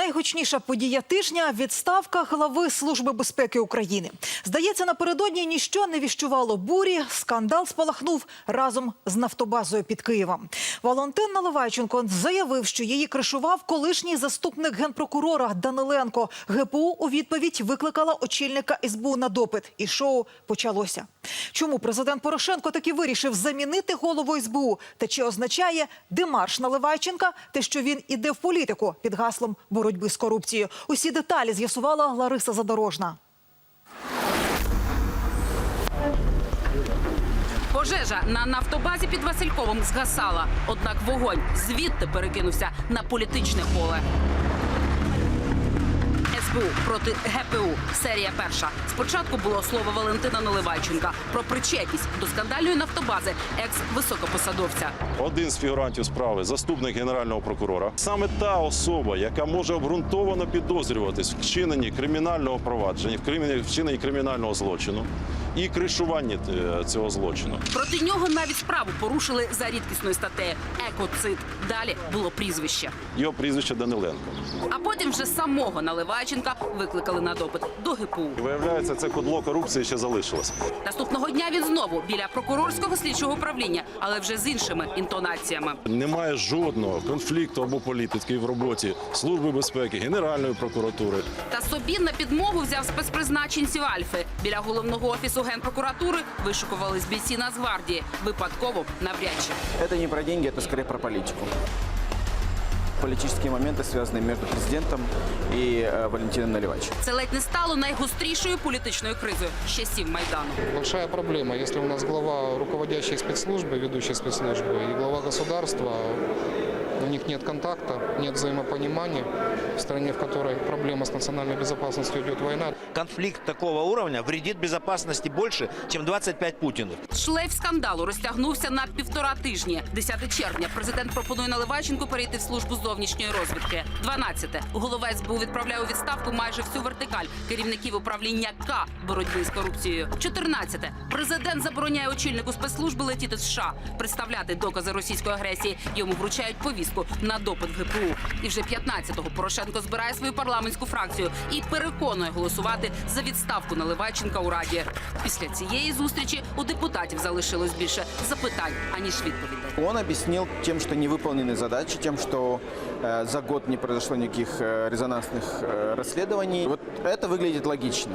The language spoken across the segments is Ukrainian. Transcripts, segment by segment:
Найгучніша подія тижня відставка глави Служби безпеки України. Здається, напередодні ніщо не віщувало бурі. Скандал спалахнув разом з нафтобазою під Києвом. Валентин Наливайченко заявив, що її кришував колишній заступник генпрокурора Даниленко. ГПУ у відповідь викликала очільника СБУ на допит, і шоу почалося. Чому президент Порошенко таки вирішив замінити голову СБУ? Та чи означає демарш Наливайченка те, що він іде в політику під гаслом боротьби з корупцією? Усі деталі з'ясувала Лариса Задорожна. Пожежа на нафтобазі під Васильковим згасала. Однак вогонь звідти перекинувся на політичне поле. СБУ проти ГПУ. Серія перша. Спочатку було слово Валентина Наливайченка про причетність до скандальної нафтобази екс-високопосадовця. Один з фігурантів справи заступник генерального прокурора. Саме та особа, яка може обґрунтовано підозрюватись в вчиненні кримінального провадження, в вчиненні кримінального злочину і кришуванні е, цього злочину. Проти нього навіть справу порушили за рідкісною статтею екоцид. Далі було прізвище. Його прізвище Даниленко. А потім вже самого Наливайченка викликали на допит до ГПУ. І виявляється, це кодло корупції ще залишилось. Наступного дня він знову біля прокурорського слідчого управління, але вже з іншими інтонаціями. Немає жодного конфлікту або політики в роботі Служби безпеки, Генеральної прокуратури. Та собі на підмогу взяв спецпризначенців Альфи. Біля головного офісу генпрокуратури вишукувались бійці Нацгвардії. Випадково навряд чи. Это не про деньги, это скорее про политику. Политические моменты связаны между президентом и э, Валентином Наливайченко. Це ледь не стало найгострішою політичною кризою з часів майдану. Большая проблема, если у нас глава руководящей спецслужбы, ведущей спецслужбы и глава государства, у них нет контакта, нет взаимопонимания. В стране, в которой проблема с национальной безопасностью идет война, конфликт такого уровня вредит безопасности больше, чем 25 Путинов. Шлейф скандалу розтягнувся на півтора тижні. 10 червня президент пропонує Наливайченку перейти в службу зовнішньої розвідки. 12. Голова СБУ відправляє у відставку майже всю вертикаль керівників управління К боротьби з корупцією. 14. Президент забороняє очільнику спецслужби летіти з США, представляти докази російської агресії. Йому вручають повістку на допит в ГПУ. І вже 15-го Порошенко збирає свою парламентську фракцію і переконує голосувати за відставку Наливайченка у раді. Після цієї зустрічі у депутатів залишилось більше запитань аніж відповідей. Он объяснил тем, что не выполнены задачи, тем, что э, за год не произошло никаких э, резонансных э, расследований. Вот это выглядит логично.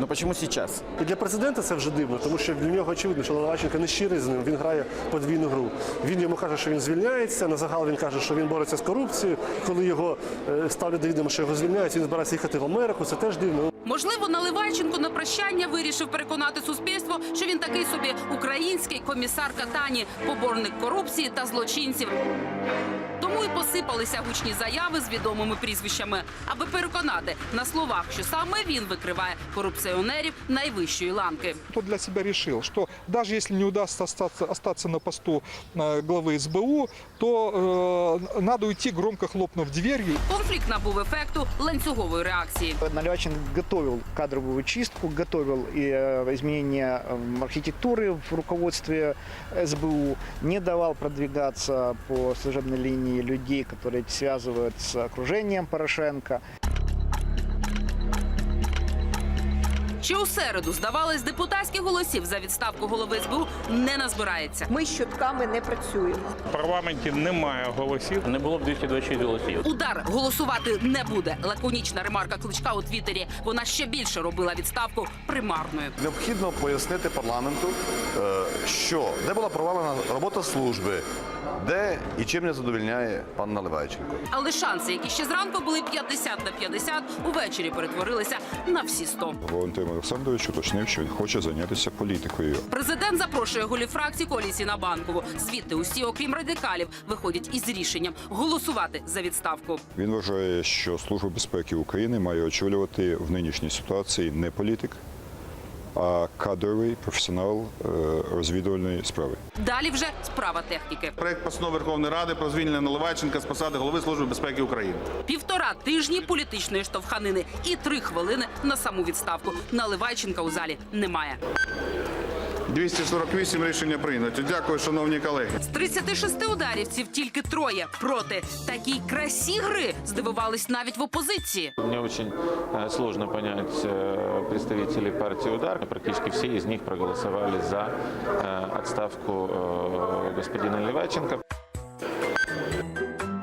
Но почему сейчас? І для президента це вже дивно, тому що для нього очевидно, що Наливайченко не щирий з ним, він грає подвійну гру. Він йому каже, що він звільняється, на загал він каже, що він бореться з корупцією. Коли його е, ставлять до відома, що його звільняють, він збирається їхати в Америку, це теж дивно. Можливо, Наливайченко на прощання вирішив переконати суспільство, що він такий собі український комісар Катані, поборник корупції та злочинців. Тому й посипалися гучні заяви з відомими прізвищами, аби переконати на словах, що саме він викриває корупціонерів найвищої ланки. кто для себя решил, что даже если не удастся остаться, остаться на посту э, главы СБУ, то э, надо уйти, громко хлопнув дверью. Конфлікт набув ефекту ланцюгової реакції. Наливайченко готовил кадровую чистку, готовил и э, изменения э, архитектуры в руководстве СБУ, не давал продвигаться по служебной людей, которые связывают с окружением Порошенко. Ще у середу здавалось, депутатських голосів за відставку голови СБУ не назбирається. Ми щотками не працюємо. В парламенті немає голосів. Не было 226 голосов. Удар голосувати не буде. Лаконічна ремарка кличка у Твіттері. Вона ще більше робила відставку примарною. Необхідно пояснити парламенту, е, що де була провалена робота служби, де і чим не задовільняє пан Наливайченко. Але шанси, які ще зранку були 50 на 50, увечері перетворилися на всі 100. Валентин Олександрович уточнив, що він хоче зайнятися політикою. Президент запрошує голів фракції коаліції на банкову. Звідти усі, окрім радикалів, виходять із рішенням голосувати за відставку. Він вважає, що Служба безпеки України має очолювати в нинішній ситуації не політик, а кадровий професіонал е, розвідувальної справи. Далі вже справа техніки. Проект постанови Верховної Ради про звільнення Наливайченка з посади голови Служби безпеки України. Півтора тижні політичної штовханини і три хвилини на саму відставку. Наливайченка у залі немає. 248 рішення прийнято. Дякую, шановні колеги. З 36 ударівців тільки троє проти. Такій красі гри здивувались навіть в опозиції. Очень э, сложно понять э, представителей партии «Удар». Практически все из них проголосовали за э, отставку э, господина Леваченко.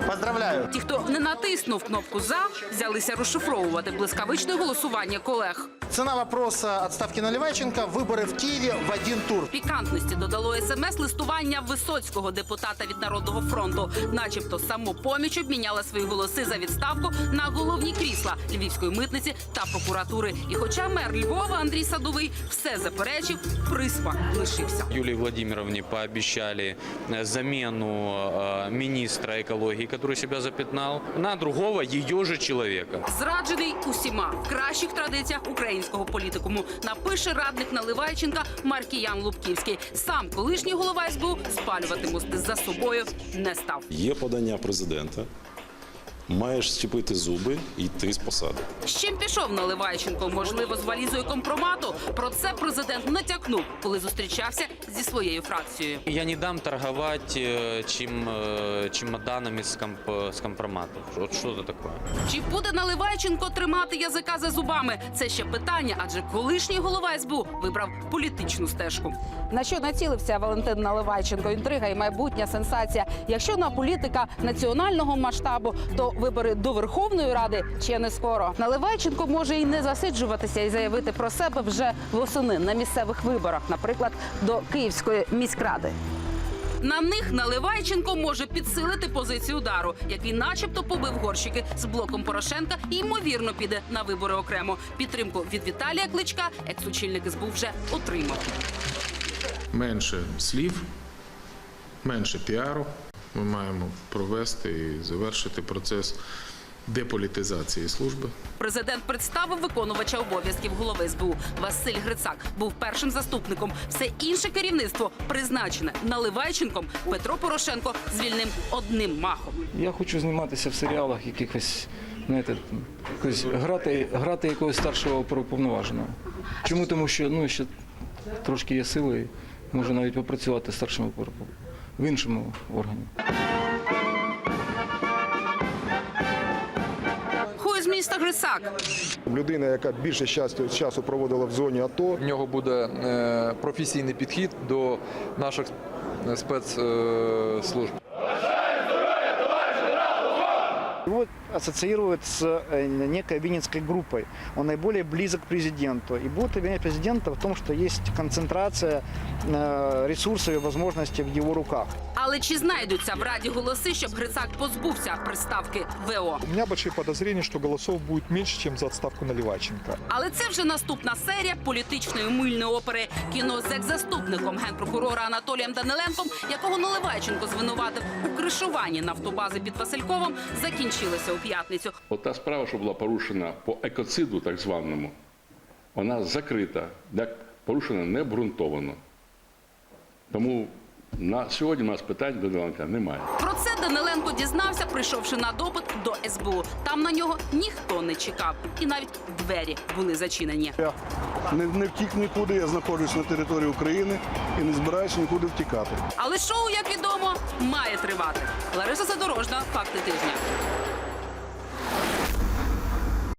Поздравляю! Ті, хто не натиснув кнопку за, взялися розшифровувати блискавичне голосування колег. Цена вопроса отставки Наливайченко – выборы в Киеве в один тур. Пікантності додало смс-листування Висоцького депутата від Народного фронту, начебто самопоміч обміняла свої голоси за відставку на головні крісла львівської митниці та прокуратури. І хоча мер Львова Андрій Садовий все заперечив, приспа лишився. Юлии Владимировне пообещали э, замену э, министра экологии, который себя запятнал, на другого ее же человека. Зраджений усіма в кращих традиціях українського політикуму напише радник Наливайченка Маркіян Лубківський. Сам колишній голова СБУ спалювати мости за собою не став. Є подання президента Маєш щепити зуби і йти з посади. З чим пішов Наливайченко? Можливо, з валізою компромату. Про це президент натякнув, коли зустрічався зі своєю фракцією. Я не дам торговать э, чем, э, чемоданами с, комп- с компроматом. Вот что это такое? Чи буде Наливайченко тримати язика за зубами? Це ще питання, адже колишній голова СБУ вибрав політичну стежку. На що націлився Валентин Наливайченко? Інтрига і майбутня сенсація. Якщо на політика національного масштабу, то вибори до Верховної Ради ще не скоро. Наливайченко може і не засиджуватися і заявити про себе вже восени на місцевих виборах, наприклад, до Київської міськради. На них Наливайченко може підсилити позицію удару, який, начебто, побив горщики з блоком Порошенка і ймовірно піде на вибори окремо. Підтримку від Віталія Кличка екс-очільник СБУ вже отримав. Менше слів, менше піару. Ми маємо провести і завершити процес деполітизації служби. Президент представив виконувача обов'язків голови СБУ. Василь Грицак був першим заступником. Все інше керівництво призначене Наливайченком. Петро Порошенко звільнив одним махом. Я хочу зніматися в серіалах якихось, знаєте, якось грати, грати якогось старшого оперуповноваженого. Чому? Тому що ну, ще трошки є сили, можу навіть попрацювати старшим оперуповноваженим в іншому органі. Ху міста Грисак Людина, яка більше часу, часу проводила в зоні АТО. В нього буде е, професійний підхід до наших спецслужб. Его ассоциируют с э, некой Винницкой группой. Он наиболее близок к президенту. И будут обвинять президента в том, что есть концентрация э, ресурсов и возможностей в его руках. Але чи знайдуться в раді голоси, щоб Грицак позбувся приставки ВО? У меня большие подозрения, что голосов будет меньше, чем за отставку Наливайченко. Але це вже наступна серія політичної мильної опери кіно з екс-заступником генпрокурора Анатолієм Даниленком, якого Наливайченко звинуватив у кришуванні нафтобази під Васильковим, закінчилася у п'ятницю. От та справа, що була порушена по екоциду, так званому, вона закрита, так порушена необґрунтовано. Тому на сьогодні у нас питань до Даниленка немає. Про це Даниленко дізнався, прийшовши на допит до СБУ. Там на нього ніхто не чекав, і навіть двері були зачинені. Я не, не втік нікуди, я знаходжусь на території України і не збираюся нікуди втікати. Але шоу, як відомо, має тривати. Лариса Задорожна, факти тижня.